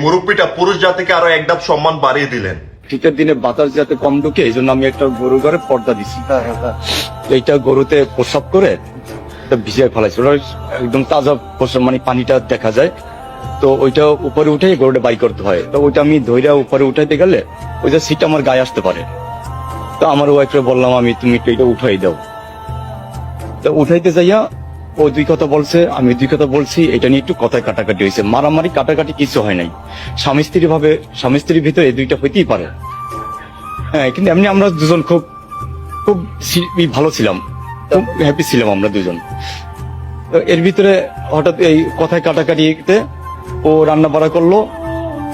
মুরব্বীটা পুরুষ জাতিকে আরও এক ধাপ সম্মান বাড়িয়ে দিলেন। শীতের দিনে বাতাস যাতে কম ঢুকে, এই জন্য আমি একটা গরু ঘরে পর্দা দিছি। এইটা গরুতে প্রসাব করে ভিজিয়ে ফেলাইছি। ওটা একদম তাজা প্রসাব মানে পানিটা দেখা যায়। তো ওইটা উপরে উঠে গরুটা বাই করতে হয়। তো ওইটা আমি ধৈর্য উপরে উঠাইতে গেলে ওইটা সিট আমার গায়ে আসতে পারে। তো আমার ওয়াইফকে বললাম, আমি তুমি এটা উঠাই দাও। তো উঠাইতে যাইয়া ও দুই কথা বলছে, আমি দুই কথা বলছি, এটা নিয়ে একটু কথায় কাটাকাটি হয়েছে। মারামারি, কাটাকাটি কিছু হয় নাই। স্বামী স্ত্রী ভাবে, স্বামী স্ত্রীর ভিতরে এই দুইটা হইতেই পারে। হ্যাঁ কিন্তু এমনি আমরা দুজন খুব খুব ভালো ছিলাম। খুব হ্যাপি ছিলাম আমরা দুজন। এর ভিতরে হঠাৎ এই কথায় কাটাকাটিতে ও রান্না বাড়া করল,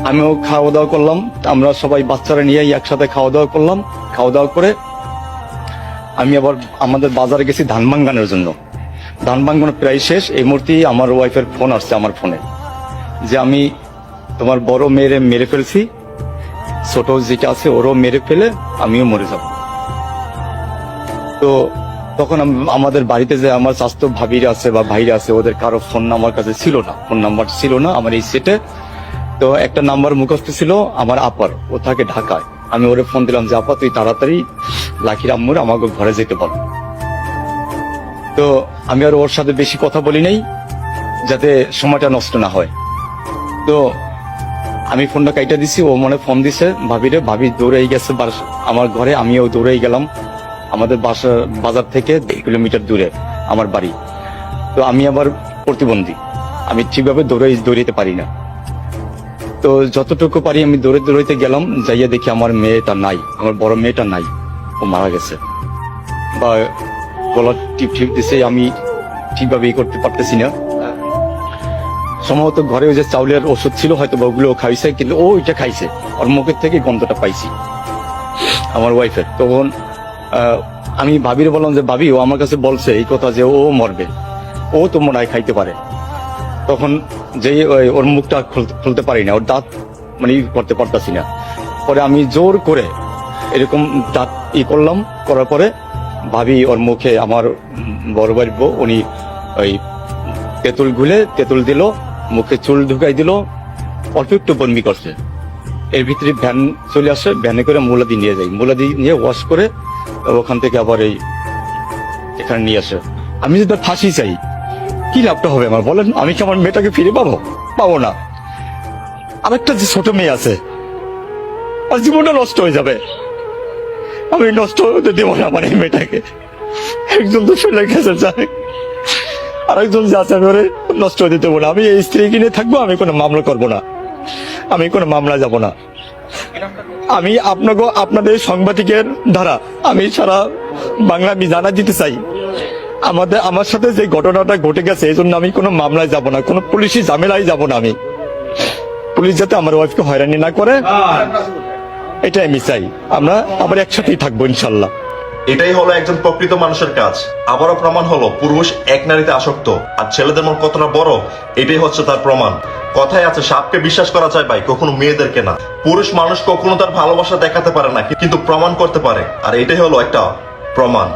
আমিও খাওয়া দাওয়া করলাম, আমরা সবাই বাচ্চারা নিয়ে একসাথে খাওয়া দাওয়া করলাম। খাওয়া দাওয়া করে আমি আবার আমাদের বাজারে গেছি ধান ভাঙ্গানোর জন্য। ধান ভাঙ্গানো প্রায় শেষ। এই মুহূর্তে আমার ওয়াইফের ফোন আসছে আমার ফোনে যে আমি তোমার বড় মেয়েরে মেরে ফেলছি। ছোট যেটা আছে ওরও মেরে ফেলে আমিও মরে যাব। তো তখন আমাদের বাড়িতে যে আমার স্বাস্থ্য ভাবিরা আছে বা ভাইরা আছে, ওদের কারও ফোন আমার কাছে ছিল না। ফোন নাম্বার ছিল না আমার এই সেটে তো একটা নাম্বার মুখস্থ ছিল আমার আপার। ও থাকে ঢাকায়। আমি ওরে ফোন দিলাম যে, আপা, তুই তাড়াতাড়ি লাকির আম্মুর আমাকে ঘরে যেতে বল। তো আমি আর ওর সাথে বেশি কথা বলি নাই, যাতে সময়টা নষ্ট না হয়। তো আমি ফোনটা কাইটা দিছি, ও মনে ফোন দিছে ভাবিরে ভাবি দৌড়াই গেছে আমার ঘরে, আমিও দৌড়াই গেলাম। আমাদের বাসা, বাজার থেকে দেড় কিলোমিটার দূরে, আমার বাড়ি। তো আমি আবার প্রতিবন্ধী, আমি ঠিকভাবে দৌড়াই, দৌড়াইতে পারি না। তো যতটুকু পারি আমি দৌড়ে দৌড়াইতে গেলাম, যাইয়া দেখি আমার মেয়েটা নাই, আমার বড় মেয়েটা নাই, ও মারা গেছে। বা গলা টিপ টিপ দিছে, আমি ঠিকভাবে ই করতে পারতেছি না। সম্ভবত ঘরে ওই যে চাউলের ওষুধ ছিল, হয়তো বা ওগুলো খাইছে, কিন্তু ও ওইটা খাইছে, ওর মুখের থেকে গন্ধটা পাইছি, আমার ওয়াইফের তখন আমি ভাবির বললাম যে, ভাবি, ও আমার কাছে বলছে এই কথা যে ও মরবে, ও তো মনে হয় খাইতে পারে। তখন ওই- ওর মুখটা খুলতে- খুলতে পারি না, ওর দাঁত মানে ই করতে পারতাছি না। পরে আমি জোর করে এরকম দাঁত ই করলাম, করার পরে ভাবি ওর মুখে আমার বড় বউ, উনি ওই তেঁতুল গুলে তেঁতুল দিল, মুখে চুল ঢুকাই দিল, অল্প একটু বন্মি করছে। এর ভিতরে ভ্যান চলে আসে, ভ্যানে করে মুলাদি নিয়ে যাই মুলাদি নিয়ে ওয়াশ করে ওখান থেকে আবার এই এখানে নিয়ে আসে। আমি যদি ফাঁসি চাই, কি লাভটা হবে আমার? বলেন, আমি কি আমার মেয়েটাকে ফিরে পাবো? পাবো না। আরেকটা যে ছোট মেয়ে আছে আর জীবনটা নষ্ট হয়ে যাবে। আমি নষ্ট হতে দেবো না আমার এই মেয়েটাকে। একজন তো ফেলে গেছে যায় আরেকজন যা আছে আমি নষ্ট হতে দেবো না। আমি এই স্ত্রী কিনে থাকব, আমি কোনো মামলা করব না। আমি কোনো মামলা যাব না। আমি আপনাকে, আপনাদের সাংবাদিকের দ্বারা আমি সারা বাংলা আমি জানা দিতে চাই। আমাদের, আমার সাথে যে ঘটনাটা ঘটে গেছে, এই জন্য আমি কোনো মামলায় যাব না। কোনো পুলিশি ঝামেলায় যাব না আমি। পুলিশ যাতে আমার ওয়াইফকে হয়রানি না করে। এটাই আমি চাই। আমরা আবার একসাথেই থাকব, ইনশাল্লাহ। এটাই হলো একজন প্রকৃত মানুষের কাজ। আবারও প্রমাণ হলো, পুরুষ এক নারীতে আসক্ত, আর ছেলেদের মন কতটা বড়, এটাই হচ্ছে তার প্রমাণ। কথায় আছে, সাপকে বিশ্বাস করা যায় ভাই, কখনো মেয়েদেরকে না। পুরুষ মানুষ কখনো তার ভালোবাসা দেখাতে পারে না, কিন্তু প্রমাণ করতে পারে। আর এটাই হলো একটা প্রমাণ।